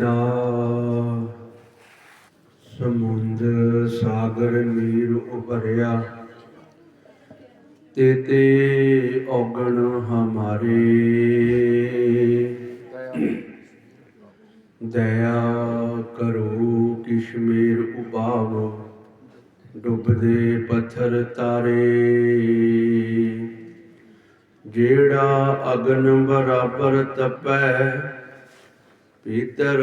ਪਿਤਾ ਸਮੁੰਦ ਸਾਗਰ ਨੀਰ ਉਭਰਿਆ, ਤੇ ਤੇ ਔਗਣ ਹਮਾਰੇ। ਦਇਆ ਕਰੋ ਕਿਸ਼ਮੀਰ ਉਬਾਵ ਡੁੱਬਦੇ ਪੱਥਰ ਤਾਰੇ। ਜਿਹੜਾ ਅਗਨ ਬਰਾਬਰ ਤਪੈ ਪੀਤਰ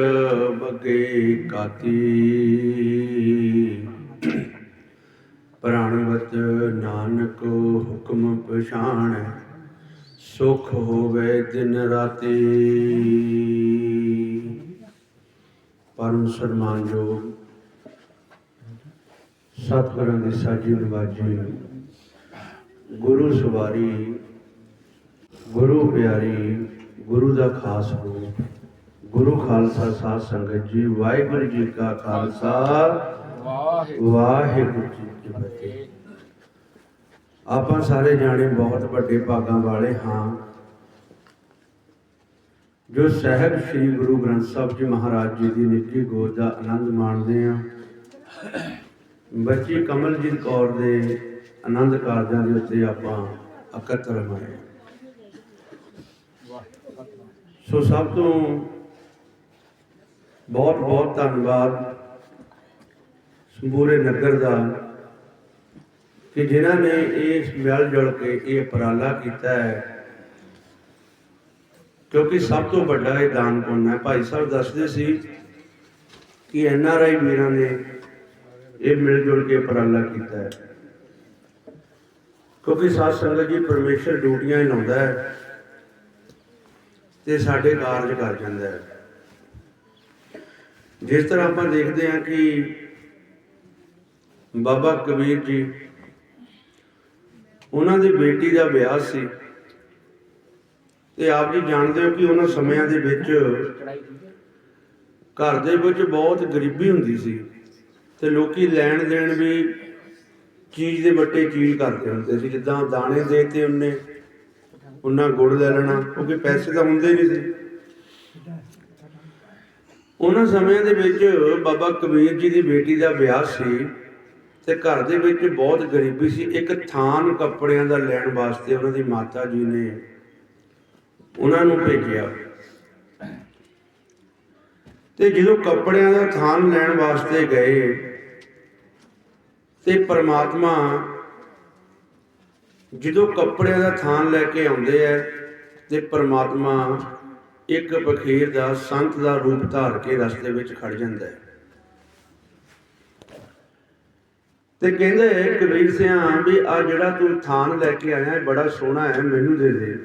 ਬਗੇ ਕਾਤੀ ਪ੍ਰਾਣਵਤ ਨਾਨਕ ਹੁਕਮ ਪਛਾਣ, ਸੁਖ ਹੋਵੇ ਦਿਨ ਰਾਤੀ। ਪਰਮ ਸਨਮਾਨਯੋਗ ਸਤਿਗੁਰਾਂ ਦੀ ਸਾਜੀ ਨਵਾਜੀ ਗੁਰੂ ਸਵਾਰੀ, ਗੁਰੂ ਪਿਆਰੀ, ਗੁਰੂ ਦਾ ਖਾਸ ਰੂਪ। ਗੁਰੂ ਖਾਲਸਾ ਸਾਧ ਸੰਗਤ ਜੀ ਵਾਹਿਗੁਰੂ ਜੀ ਕਾ ਖਾਲਸਾ। ਵਾਹਿਗੁਰੂ। ਜੀ ਕੀ ਫਤਿਹ। ਆਪਾਂ ਸਾਰੇ ਜਾਣੇ ਬਹੁਤ ਵੱਡੇ ਭਾਗਾਂ ਵਾਲੇ ਹਾਂ। ਜੋ ਸਹਿਬ ਸ੍ਰੀ ਗੁਰੂ ਗ੍ਰੰਥ ਸਾਹਿਬ ਜੀ ਮਹਾਰਾਜ ਜੀ ਦੀ ਨਿੱਜੀ ਗੋਦ ਦਾ ਆਨੰਦ ਮਾਣਦੇ ਆ ਬੱਚੀ ਕਮਲਜੀਤ ਕੌਰ ਦੇ ਆਨੰਦ ਕਾਰਜਾਂ ਦੇ ਉੱਤੇ ਆਪਾਂ ਇਕੱਤਰ ਹੋਏ ਸੋ ਸਭ ਤੋਂ ਬਹੁਤ ਬਹੁਤ ਧੰਨਵਾਦ ਸੰਪੂਰੇ ਨਗਰ ਦਾ ਕਿ ਜਿਨ੍ਹਾਂ ਨੇ ਇਸ ਮਿਲ ਜੁਲ ਕੇ ਇਹ ਉਪਰਾਲਾ ਕੀਤਾ ਹੈ। ਕਿਉਂਕਿ ਸਭ ਤੋਂ ਵੱਡਾ ਇਹ ਦਾਨ ਪੁੰਨ ਹੈ। ਭਾਈ ਸਾਹਿਬ ਦੱਸਦੇ ਸੀ ਕਿ ਐਨ ਆਰ ਆਈ ਵੀਰਾਂ ਨੇ ਇਹ ਮਿਲ ਜੁਲ ਕੇ ਉਪਰਾਲਾ ਕੀਤਾ ਹੈ। ਕਿਉਂਕਿ ਸਾਧ ਸੰਗਤ ਜੀ ਪਰਮੇਸ਼ਰ ਡਿਊਟੀਆਂ ਹੀ ਲਾਉਂਦਾ ਹੈ ਤੇ ਸਾਡੇ ਕਾਰਜ ਕਰ ਜਾਂਦਾ ਹੈ। ਜਿਸ ਤਰ੍ਹਾਂ ਆਪਾਂ ਦੇਖਦੇ ਹਾਂ ਕਿ ਬਾਬਾ ਕਬੀਰ ਜੀ, ਉਹਨਾਂ ਦੀ ਬੇਟੀ ਦਾ ਵਿਆਹ ਸੀ ਤੇ ਆਪ ਜੀ ਜਾਣਦੇ ਹੋ ਕਿ ਉਹਨਾਂ ਸਮਿਆਂ ਦੇ ਵਿੱਚ ਘਰ ਦੇ ਵਿੱਚ ਬਹੁਤ ਗਰੀਬੀ ਹੁੰਦੀ ਸੀ ਤੇ ਲੋਕੀ ਲੈਣ ਦੇਣ ਵੀ ਚੀਜ਼ ਦੇ ਵੱਟੇ ਚੀਜ਼ ਕਰਦੇ ਹੁੰਦੇ ਸੀ, ਜਿੱਦਾਂ ਦਾਣੇ ਦੇ ਤੇ ਉਹਨੇ, ਉਹਨਾਂ ਗੁੜ ਲੈ ਲੈਣਾ, ਕਿਉਂਕਿ ਪੈਸੇ ਤਾਂ ਹੁੰਦੇ ਨਹੀਂ ਸੀ। ਉਹਨਾਂ ਸਮਿਆਂ ਦੇ ਵਿੱਚ ਬਾਬਾ ਕਬੀਰ ਜੀ ਦੀ ਬੇਟੀ ਦਾ ਵਿਆਹ ਸੀ ਤੇ ਘਰ ਦੇ ਵਿੱਚ ਬਹੁਤ ਗਰੀਬੀ ਸੀ। ਇੱਕ ਥਾਨ ਕੱਪੜਿਆਂ ਦਾ ਲੈਣ ਵਾਸਤੇ ਉਹਨਾਂ ਦੀ ਮਾਤਾ ਜੀ ਨੇ ਉਹਨਾਂ ਨੂੰ ਭੇਜਿਆ। ਤੇ ਜਦੋਂ ਕੱਪੜਿਆਂ ਦਾ ਥਾਨ ਲੈਣ ਵਾਸਤੇ ਗਏ ਤੇ ਪਰਮਾਤਮਾ ਜਦੋਂ ਕੱਪੜਿਆਂ ਦਾ ਥਾਨ ਲੈ ਕੇ ਆਉਂਦੇ ਐ ਤੇ ਪਰਮਾਤਮਾ ਇੱਕ ਬਖੀਰ ਦਾ ਸੰਤ ਦਾ ਰੂਪ ਧਾਰ ਕੇ ਰਸਤੇ ਵਿੱਚ ਖੜ ਜਾਂਦਾ ਹੈ। ਤੇ ਕਹਿੰਦੇ ਕਬੀਰ ਸਿਆਂ ਵੀ ਆ ਜਿਹੜਾ ਤੂੰ ਥਾਨ ਲੈ ਕੇ ਆਇਆ ਹੈ, ਬੜਾ ਸੋਹਣਾ ਹੈ, ਮੈਨੂੰ ਦੇ ਦੇ।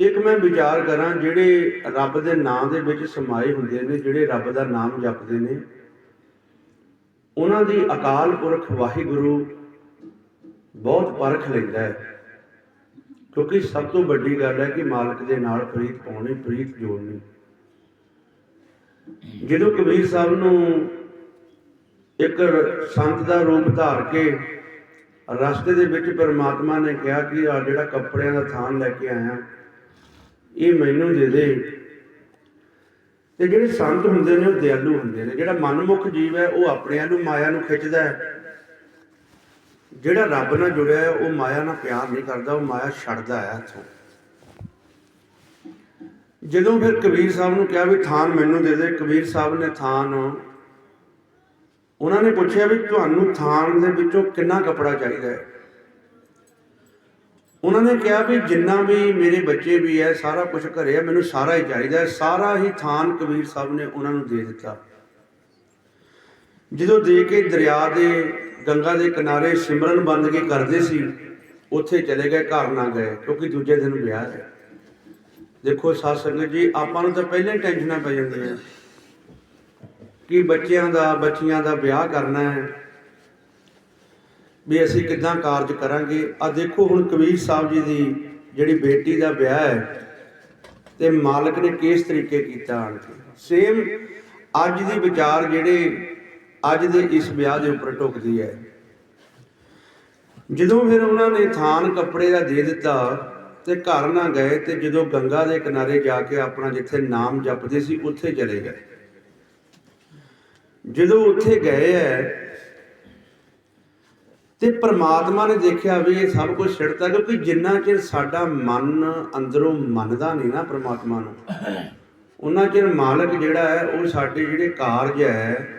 ਇੱਕ ਮੈਂ ਵਿਚਾਰ ਕਰਾਂ, ਜਿਹੜੇ ਰੱਬ ਦੇ ਨਾਮ ਦੇ ਵਿੱਚ ਸਮਾਏ ਹੁੰਦੇ ਨੇ, ਜਿਹੜੇ ਰੱਬ ਦਾ ਨਾਮ ਜਪਦੇ ਨੇ, ਉਹਨਾਂ ਦੀ ਅਕਾਲ ਪੁਰਖ ਵਾਹਿਗੁਰੂ ਬਹੁਤ ਪਰਖ ਲੈਂਦਾ ਹੈ। ਕਿਉਂਕਿ ਸਭ ਤੋਂ ਵੱਡੀ ਗੱਲ ਹੈ ਕਿ ਮਾਲਕ ਦੇ ਨਾਲ ਪ੍ਰੀਤ ਪਾਉਣੀ, ਪ੍ਰੀਤ ਜੋੜਨੀ। ਜਦੋਂ ਕਬੀਰ ਸਾਹਿਬ ਨੂੰ ਇੱਕ ਸੰਤ ਦਾ ਰੂਪ ਧਾਰ ਕੇ ਰਸਤੇ ਦੇ ਵਿੱਚ ਪਰਮਾਤਮਾ ਨੇ ਕਿਹਾ ਕਿ ਆ ਜਿਹੜਾ ਕੱਪੜਿਆਂ ਦਾ ਥਾਨ ਲੈ ਕੇ ਆਇਆ, ਇਹ ਮੈਨੂੰ ਦੇ ਦੇ। ਤੇ ਜਿਹੜੇ ਸੰਤ ਹੁੰਦੇ ਨੇ, ਉਹ ਦਿਆਲੂ ਹੁੰਦੇ ਨੇ। ਜਿਹੜਾ ਮਨਮੁਖ ਜੀਵ ਹੈ, ਉਹ ਆਪਣਿਆਂ ਨੂੰ, ਮਾਇਆ ਨੂੰ ਖਿੱਚਦਾ ਹੈ। ਜਿਹੜਾ ਰੱਬ ਨਾਲ ਜੁੜਿਆ ਹੈ ਉਹ ਮਾਇਆ ਨਾਲ ਪਿਆਰ ਨਹੀਂ ਕਰਦਾ, ਉਹ ਮਾਇਆ ਛੱਡਦਾ ਹੈ ਇੱਥੋਂ। ਜਦੋਂ ਫਿਰ ਕਬੀਰ ਸਾਹਿਬ ਨੂੰ ਕਿਹਾ ਵੀ ਥਾਨ ਮੈਨੂੰ ਦੇ ਦੇ, ਕਬੀਰ ਸਾਹਿਬ ਨੇ ਥਾਨ ਉਹਨਾਂ ਨੇ ਪੁੱਛਿਆ ਵੀ ਤੁਹਾਨੂੰ ਥਾਨ ਦੇ ਵਿੱਚੋਂ ਕਿੰਨਾ ਕਪੜਾ ਚਾਹੀਦਾ ਹੈ? ਉਹਨਾਂ ਨੇ ਕਿਹਾ ਵੀ ਜਿੰਨਾ ਵੀ ਮੇਰੇ ਬੱਚੇ ਵੀ ਹੈ, ਸਾਰਾ ਕੁਝ ਘਰੇ ਹੈ, ਮੈਨੂੰ ਸਾਰਾ ਹੀ ਚਾਹੀਦਾ ਹੈ। ਸਾਰਾ ਹੀ ਥਾਨ ਕਬੀਰ ਸਾਹਿਬ ਨੇ ਉਹਨਾਂ ਨੂੰ ਦੇ ਦਿੱਤਾ। ਜਦੋਂ ਦੇ ਕੇ ਦਰਿਆ ਦੇ ਗੰਗਾ ਦੇ ਕਿਨਾਰੇ ਸਿਮਰਨ ਬੰਦ ਕਰਦੇ ਸੀ, ਉੱਥੇ ਚਲੇ ਗਏ, ਘਰ ਨਾ ਗਏ, ਕਿਉਂਕਿ ਦੂਜੇ ਦਿਨ ਵਿਆਹ ਹੈ ਦੇਖੋ, ਸਾਧ ਸੰਗਤ ਜੀ, ਆਪਾਂ ਨੂੰ ਤਾਂ ਪਹਿਲਾਂ ਹੀ ਟੈਨਸ਼ਨਾਂ ਪੈ ਜਾਂਦੀਆਂ। ਕਿ ਬੱਚਿਆਂ ਦਾ, ਬੱਚੀਆਂ ਦਾ ਵਿਆਹ ਕਰਨਾ ਹੈ। ਵੀ ਅਸੀਂ ਕਿੱਦਾਂ ਕਾਰਜ ਕਰਾਂਗੇ? ਆ ਦੇਖੋ, ਹੁਣ ਕਬੀਰ ਸਾਹਿਬ ਜੀ ਦੀ ਜਿਹੜੀ ਬੇਟੀ ਦਾ ਵਿਆਹ ਹੈ, ਤੇ ਮਾਲਕ ਨੇ ਕਿਸ ਤਰੀਕੇ ਕੀਤਾ ਆਣ ਕੇ? ਸੇਮ ਅੱਜ ਦੀ ਵਿਚਾਰ ਜਿਹੜੇ ਅੱਜ ਦੇ ਇਸ ਵਿਆਹ ਦੇ ਉੱਪਰ ਢੁਕਦੀ ਹੈ। ਜਦੋਂ ਫਿਰ ਉਹਨਾਂ ਨੇ ਥਾਨ ਕੱਪੜੇ ਦਾ ਦੇ ਦਿੱਤਾ ਤੇ ਘਰ ਨਾ ਗਏ ਤੇ ਜਦੋਂ ਗੰਗਾ ਦੇ ਕਿਨਾਰੇ ਜਾ ਕੇ ਆਪਣਾ ਜਿੱਥੇ ਨਾਮ ਜਪਦੇ ਸੀ, ਉੱਥੇ ਚਲੇ ਗਏ। ਜਦੋਂ ਉੱਥੇ ਗਏ ਐ ਤੇ ਪ੍ਰਮਾਤਮਾ ਨੇ ਦੇਖਿਆ ਵੀ ਇਹ ਸਭ ਕੁਝ ਛਿੜਤਾ ਕਿਉਂਕਿ ਜਿੰਨਾ ਚਿਰ ਸਾਡਾ ਮਨ ਅੰਦਰੋਂ ਮੰਨਦਾ ਨਹੀਂ ਨਾ ਪ੍ਰਮਾਤਮਾ ਨੂੰ, ਉਹਨਾਂ ਚਿਰ ਮਾਲਕ ਜਿਹੜਾ ਹੈ, ਉਹ ਸਾਡੇ ਜਿਹੜੇ ਕਾਰਜ ਹੈ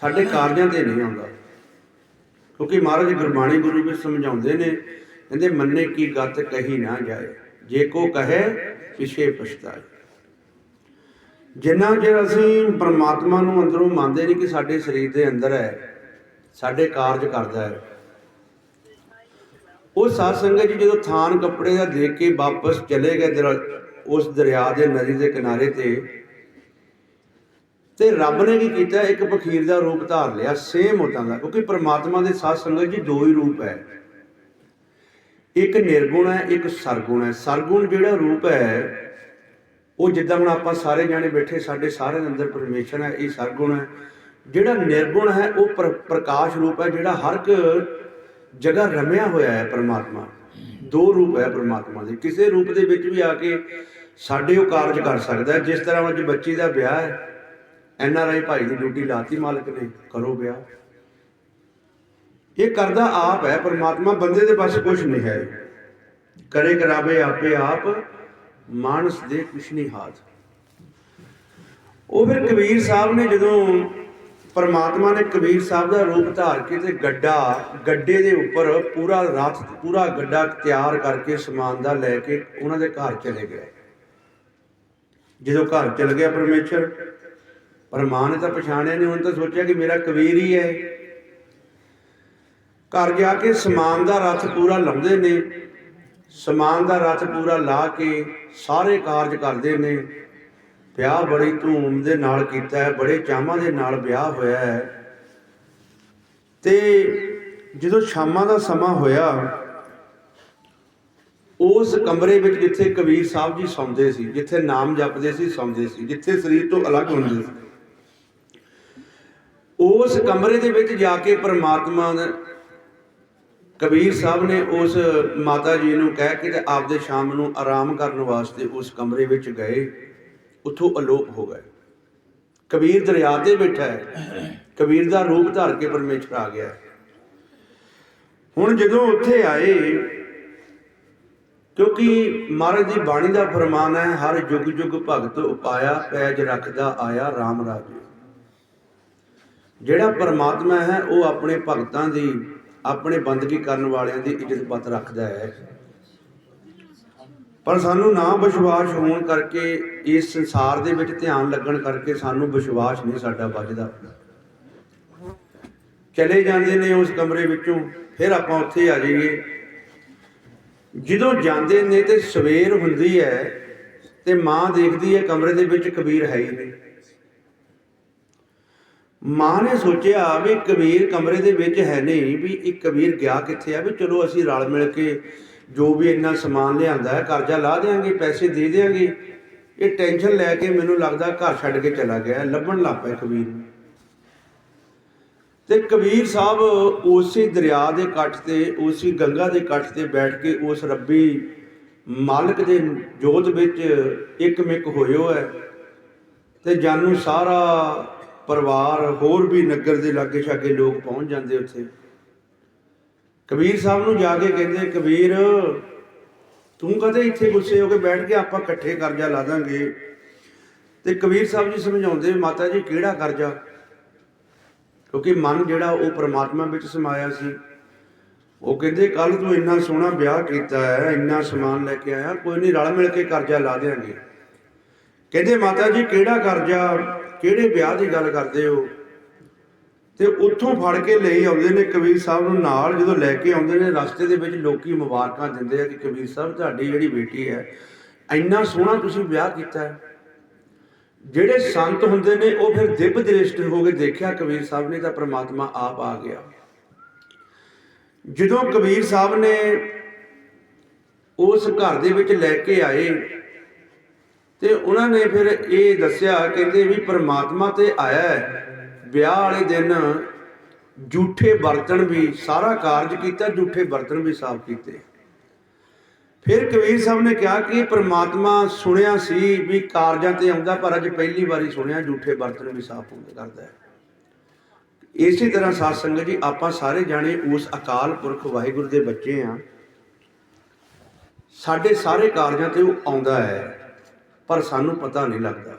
ਸਾਡੇ ਕਾਰਜਾਂ ਤੇ ਨਹੀਂ ਆਉਂਦਾ। ਕਿਉਂਕਿ ਮਹਾਰਾਜ ਗੁਰਬਾਣੀ ਗੁਰੂ ਵੀ ਸਮਝਾਉਂਦੇ ਨੇ, ਕਹਿੰਦੇ ਮੰਨੇ ਕੀ ਗੱਤ ਕਹੀ ਨਾ ਜਾਏ, ਜੇ ਕੋ ਕਹੇ ਪਿਛੇ ਪਛਤਾਏ। ਜਿੰਨਾ ਚਿਰ ਅਸੀਂ ਪਰਮਾਤਮਾ ਨੂੰ ਅੰਦਰੋਂ ਮੰਨਦੇ ਨਹੀਂ ਕਿ ਸਾਡੇ ਸਰੀਰ ਦੇ ਅੰਦਰ ਹੈ, ਸਾਡੇ ਕਾਰਜ ਕਰਦਾ ਹੈ। ਉਹ ਸਾਧ ਸੰਗਤ ਜੀ ਜਦੋਂ ਥਾਨ ਕੱਪੜੇ ਦਾ ਦੇਖ ਕੇ ਵਾਪਸ ਚਲੇ ਗਏ ਦਰ- ਉਸ ਦਰਿਆ ਦੇ ਨਦੀ ਦੇ ਕਿਨਾਰੇ ਤੇ ਤੇ ਰੱਬ ਨੇ ਕੀ ਕੀਤਾ? ਇੱਕ ਬਖੀਰ ਦਾ ਰੂਪ ਧਾਰ ਲਿਆ ਸੇਮ ਉਦਾਂ ਦਾ, ਕਿਉਂਕਿ ਪ੍ਰਮਾਤਮਾ ਦੇ ਸਾਧ ਸੰਗਤ ਜੀ ਦੋ ਹੀ ਰੂਪ ਹੈ। ਇੱਕ ਨਿਰਗੁਣ ਹੈ, ਇੱਕ ਸਰਗੁਣ ਹੈ। ਸਰਗੁਣ ਜਿਹੜਾ ਰੂਪ ਹੈ, ਉਹ ਜਿੱਦਾਂ ਹੁਣ ਆਪਾਂ ਸਾਰੇ ਜਾਣੇ ਬੈਠੇ, ਸਾਡੇ ਸਾਰਿਆਂ ਦੇ ਅੰਦਰ ਪਰਮੇਸ਼ਰ ਹੈ, ਇਹ ਸਰਗੁਣ ਹੈ। ਜਿਹੜਾ ਨਿਰਗੁਣ ਹੈ, ਉਹ ਪ੍ਰ- ਪ੍ਰਕਾਸ਼ ਰੂਪ ਹੈ, ਜਿਹੜਾ ਹਰ ਇੱਕ ਜਗ੍ਹਾ ਰਮਿਆ ਹੋਇਆ ਹੈ ਪਰਮਾਤਮਾ। ਦੋ ਰੂਪ ਹੈ ਪਰਮਾਤਮਾ ਦੇ। ਕਿਸੇ ਰੂਪ ਦੇ ਵਿੱਚ ਵੀ ਆ ਕੇ ਸਾਡੇ ਉਹ ਕਾਰਜ ਕਰ ਸਕਦਾ ਜਿਸ ਤਰ੍ਹਾਂ ਅੱਜ ਬੱਚੀ ਦਾ ਵਿਆਹ ਹੈ N R I Bhai the duty ਲਾਤੀ, ਮਾਲਕ ਨੇ, ਕਰੋ ਵਿਆਹ। ਇਹ ਕਰਦਾ ਆਪ ਹੈ, ਪਰਮਾਤਮਾ ਬੰਦੇ ਦੇ ਪਾਸ ਕੁਝ ਨਹੀਂ ਹੈ। ਕਰੇ ਕਰਾਵੇ ਆਪੇ ਆਪ, ਮਾਨਸ ਦੇ ਕੁਛ ਨਹੀਂ ਹਾਥ। ਉਹ ਫਿਰ ਕਬੀਰ ਸਾਹਿਬ ਨੇ ਜਦੋਂ ਪਰਮਾਤਮਾ ਨੇ ਕਬੀਰ ਸਾਹਿਬ ਦਾ ਰੂਪ ਧਾਰ ਕੇ ਤੇ ਗੱਡਾ, ਗੱਡੇ ਦੇ ਉੱਪਰ ਪੂਰਾ ਰਥ ਪੂਰਾ ਗੱਡਾ ਤਿਆਰ ਕਰਕੇ ਸਮਾਨ ਦਾ ਲੈ ਕੇ ਉਹਨਾਂ ਦੇ ਘਰ ਚਲੇ ਗਏ। ਜਦੋਂ ਘਰ ਚਲ ਗਿਆ ਪਰਮੇਸ਼ਰ ਪਰ ਮਾਂ ਨੇ ਤਾਂ ਪਛਾਣਿਆ ਨਹੀਂ, ਉਹਨੇ ਤਾਂ ਸੋਚਿਆ ਕਿ ਮੇਰਾ ਕਬੀਰ ਹੀ ਹੈ। ਘਰ ਜਾ ਕੇ ਸਮਾਨ ਦਾ ਰਥ ਪੂਰਾ ਲਾਉਂਦੇ ਨੇ, ਸਮਾਨ ਦਾ ਰਥ ਪੂਰਾ ਲਾ ਕੇ ਸਾਰੇ ਕਾਰਜ ਕਰਦੇ ਨੇ। ਵਿਆਹ ਬੜੀ ਧੂਮ ਦੇ ਨਾਲ ਕੀਤਾ ਹੈ, ਬੜੇ ਚਾਵਾਂ ਦੇ ਨਾਲ ਵਿਆਹ ਹੋਇਆ ਹੈ। ਤੇ ਜਦੋਂ ਸ਼ਾਮਾਂ ਦਾ ਸਮਾਂ ਹੋਇਆ, ਉਸ ਕਮਰੇ ਵਿੱਚ ਜਿੱਥੇ ਕਬੀਰ ਸਾਹਿਬ ਜੀ ਸੌਂਦੇ ਸੀ, ਜਿੱਥੇ ਨਾਮ ਜਪਦੇ ਸੀ, ਸੌਂਦੇ ਸੀ, ਜਿੱਥੇ ਸਰੀਰ ਤੋਂ ਅਲੱਗ ਹੁੰਦੇ ਸੀ। ਉਸ ਕਮਰੇ ਦੇ ਵਿੱਚ ਜਾ ਕੇ ਪਰਮਾਤਮਾ ਨੇ ਕਬੀਰ ਸਾਹਿਬ ਨੇ ਉਸ ਮਾਤਾ ਜੀ ਨੂੰ ਕਹਿ ਕੇ ਤੇ ਆਪਦੇ ਸ਼ਾਮ ਨੂੰ ਆਰਾਮ ਕਰਨ ਵਾਸਤੇ ਉਸ ਕਮਰੇ ਵਿੱਚ ਗਏ, ਉੱਥੋਂ ਅਲੋਪ ਹੋ ਗਏ। ਕਬੀਰ ਦਰਿਆ ਤੇ ਬੈਠਾ ਹੈ। ਕਬੀਰ ਦਾ ਰੂਪ ਧਾਰ ਕੇ ਪਰਮੇਸ਼ਰ ਆ ਗਿਆ ਹੁਣ ਜਦੋਂ ਉੱਥੇ ਆਏ, ਕਿਉਂਕਿ ਮਹਾਰਾਜ ਦੀ ਬਾਣੀ ਦਾ ਫਰਮਾਨ ਹੈ, ਹਰ ਯੁਗ ਯੁਗ ਭਗਤ ਉਪਾਇਆ, ਪੈਜ ਰੱਖਦਾ ਆਇਆ RAM ਰਾਜੇ। ਜਿਹੜਾ ਪਰਮਾਤਮਾ ਹੈ, ਉਹ ਆਪਣੇ ਭਗਤਾਂ ਦੀ, ਆਪਣੇ ਬੰਦਗੀ ਕਰਨ ਵਾਲਿਆਂ ਦੀ ਇੱਜ਼ਤ ਪਤ ਰੱਖਦਾ ਹੈ। ਪਰ ਸਾਨੂੰ ਨਾ ਵਿਸ਼ਵਾਸ ਹੋਣ ਕਰਕੇ, ਇਸ ਸੰਸਾਰ ਦੇ ਵਿੱਚ ਧਿਆਨ ਲੱਗਣ ਕਰਕੇ ਸਾਨੂੰ ਵਿਸ਼ਵਾਸ ਨਹੀਂ ਸਾਡਾ ਵੱਜਦਾ। ਚਲੇ ਜਾਂਦੇ ਨੇ ਉਸ ਕਮਰੇ ਵਿੱਚੋਂ, ਫਿਰ ਆਪਾਂ ਉੱਥੇ ਆ ਜਾਈਏ। ਜਦੋਂ ਜਾਂਦੇ ਨੇ ਤੇ ਸਵੇਰ ਹੁੰਦੀ ਹੈ, ਤੇ ਮਾਂ ਦੇਖਦੀ ਹੈ ਕਮਰੇ ਦੇ ਵਿੱਚ ਕਬੀਰ ਹੈ ਹੀ ਨਹੀਂ। ਮਾਂ ਨੇ ਸੋਚਿਆ ਵੀ ਕਬੀਰ ਕਮਰੇ ਦੇ ਵਿੱਚ ਹੈ ਨਹੀਂ, ਵੀ ਇਹ ਕਬੀਰ ਗਿਆ ਕਿੱਥੇ ਆ, ਵੀ ਚਲੋ ਅਸੀਂ ਰਲ ਮਿਲ ਕੇ ਜੋ ਵੀ ਇੰਨਾ ਸਮਾਨ ਲਿਆਂਦਾ ਹੈ, ਕਰਜ਼ਾ ਲਾ ਦੇਾਂਗੇ ਪੈਸੇ ਦੇ ਦੇਾਂਗੇ ਇਹ ਟੈਨਸ਼ਨ ਲੈ ਕੇ ਮੈਨੂੰ ਲੱਗਦਾ ਘਰ ਛੱਡ ਕੇ ਚਲਾ ਗਿਆ, ਲੱਭਣ ਲੱਗ ਪਿਆ ਕਬੀਰ। ਤੇ ਕਬੀਰ ਸਾਹਿਬ ਉਸੇ ਦਰਿਆ ਦੇ ਕੱਟ ਤੇ, ਉਸੇ ਗੰਗਾ ਦੇ ਕੱਟ ਤੇ ਬੈਠ ਕੇ ਉਸ ਰੱਬੀ ਮਾਲਕ ਦੇ ਜੋਤ ਵਿੱਚ ਇੱਕ ਇੱਕਮਿਕ ਹੋਇਓ ਹੈ। ਤੇ ਜਾਨੂੰ ਸਾਰਾ ਪਰਿਵਾਰ ਹੋਰ ਵੀ ਨਗਰ ਦੇ ਲਾਗੇ ਛਾਗੇ ਲੋਕ ਪਹੁੰਚ ਜਾਂਦੇ ਉੱਥੇ। ਕਬੀਰ ਸਾਹਿਬ ਨੂੰ ਜਾ ਕੇ ਕਹਿੰਦੇ, ਕਬੀਰ, ਤੂੰ ਕਦੇ ਇੱਥੇ ਗੁੱਸੇ ਹੋ ਕੇ ਬੈਠ ਕੇ ਆਪਾਂ ਇਕੱਠੇ ਕਰਜ਼ਾ ਲਾ ਦਾਂਗੇ? ਤੇ ਕਬੀਰ ਸਾਹਿਬ ਜੀ ਸਮਝਾਉਂਦੇ, ਮਾਤਾ ਜੀ, ਕਿਹੜਾ ਕਰਜ਼ਾ? ਕਿਉਂਕਿ ਮਨ ਜਿਹੜਾ ਉਹ ਪ੍ਰਮਾਤਮਾ ਵਿੱਚ ਸਮਾਇਆ ਸੀ। ਉਹ ਕਹਿੰਦੇ ਕੱਲ ਤੂੰ ਇੰਨਾ ਸੋਹਣਾ ਵਿਆਹ ਕੀਤਾ ਹੈ, ਇੰਨਾ ਸਮਾਨ ਲੈ ਕੇ ਆਇਆ, ਕੋਈ ਨਹੀਂ ਰਲ ਮਿਲ ਕੇ ਕਰਜ਼ਾ ਲਾ ਦੇਾਂਗੇ ਕਹਿੰਦੇ, ਮਾਤਾ ਜੀ, ਕਿਹੜਾ ਕਰਜ਼ਾ? ਕਿਹੜੇ ਵਿਆਹ ਦੀ ਗੱਲ ਕਰਦੇ ਹੋ? ਤੇ ਉੱਥੋਂ ਫੜ ਕੇ ਲਈ ਆਉਂਦੇ ਨੇ ਕਬੀਰ ਸਾਹਿਬ ਨੂੰ ਨਾਲ, ਜਦੋਂ ਲੈ ਕੇ ਆਉਂਦੇ ਨੇ, ਰਸਤੇ ਦੇ ਵਿੱਚ ਲੋਕੀ ਮੁਬਾਰਕਾਂ ਦਿੰਦੇ ਆ ਕਿ ਕਬੀਰ ਸਾਹਿਬ, ਤੁਹਾਡੀ ਜਿਹੜੀ ਬੇਟੀ ਹੈ, ਇੰਨਾ ਸੋਹਣਾ ਤੁਸੀਂ ਵਿਆਹ ਕੀਤਾ ਹੈ। ਜਿਹੜੇ ਸੰਤ ਹੁੰਦੇ ਨੇ, ਉਹ ਫਿਰ ਦਿਵ ਦ੍ਰਿਸ਼ਟ ਹੋ ਕੇ ਦੇਖਿਆ ਕਬੀਰ ਸਾਹਿਬ ਨੇ, ਤਾਂ ਪ੍ਰਮਾਤਮਾ ਆਪ ਆ ਗਿਆ। ਜਦੋਂ ਕਬੀਰ ਸਾਹਿਬ ਨੇ ਉਸ ਘਰ ਦੇ ਵਿੱਚ ਲੈ ਕੇ ਆਏ ਤੇ ਉਹਨਾਂ ਨੇ ਫਿਰ ਇਹ ਦੱਸਿਆ, ਕਹਿੰਦੇ ਵੀ ਪ੍ਰਮਾਤਮਾ ਤੇ ਆਇਆ ਹੈ। ਵਿਆਹ ਵਾਲੇ ਦਿਨ ਝੂਠੇ ਬਰਤਨ ਵੀ ਸਾਰਾ ਕਾਰਜ ਕੀਤਾ ਝੂਠੇ ਬਰਤਨ ਵੀ ਸਾਫ਼ ਕੀਤੇ। ਫਿਰ ਕਬੀਰ ਸਾਹਿਬ ਨੇ ਕਿਹਾ ਕਿ ਪ੍ਰਮਾਤਮਾ ਸੁਣਿਆ ਸੀ ਵੀ ਕਾਰਜਾਂ ਤੇ ਆਉਂਦਾ, ਪਰ ਅੱਜ ਪਹਿਲੀ ਵਾਰੀ ਸੁਣਿਆ ਝੂਠੇ ਬਰਤਨ ਵੀ ਸਾਫ਼ ਹੁੰਦੇ ਕਰਦਾ ਹੈ। ਇਸੇ ਤਰ੍ਹਾਂ ਸਾਧ ਸੰਗਤ ਜੀ, ਆਪਾਂ ਸਾਰੇ ਜਾਣੇ ਉਸ ਅਕਾਲ ਪੁਰਖ ਵਾਹਿਗੁਰੂ ਦੇ ਬੱਚੇ ਆ ਸਾਡੇ ਸਾਰੇ ਕਾਰਜਾਂ ਤੇ ਉਹ ਆਉਂਦਾ ਹੈ। ਪਰ ਸਾਨੂੰ ਪਤਾ ਨਹੀਂ ਲੱਗਦਾ।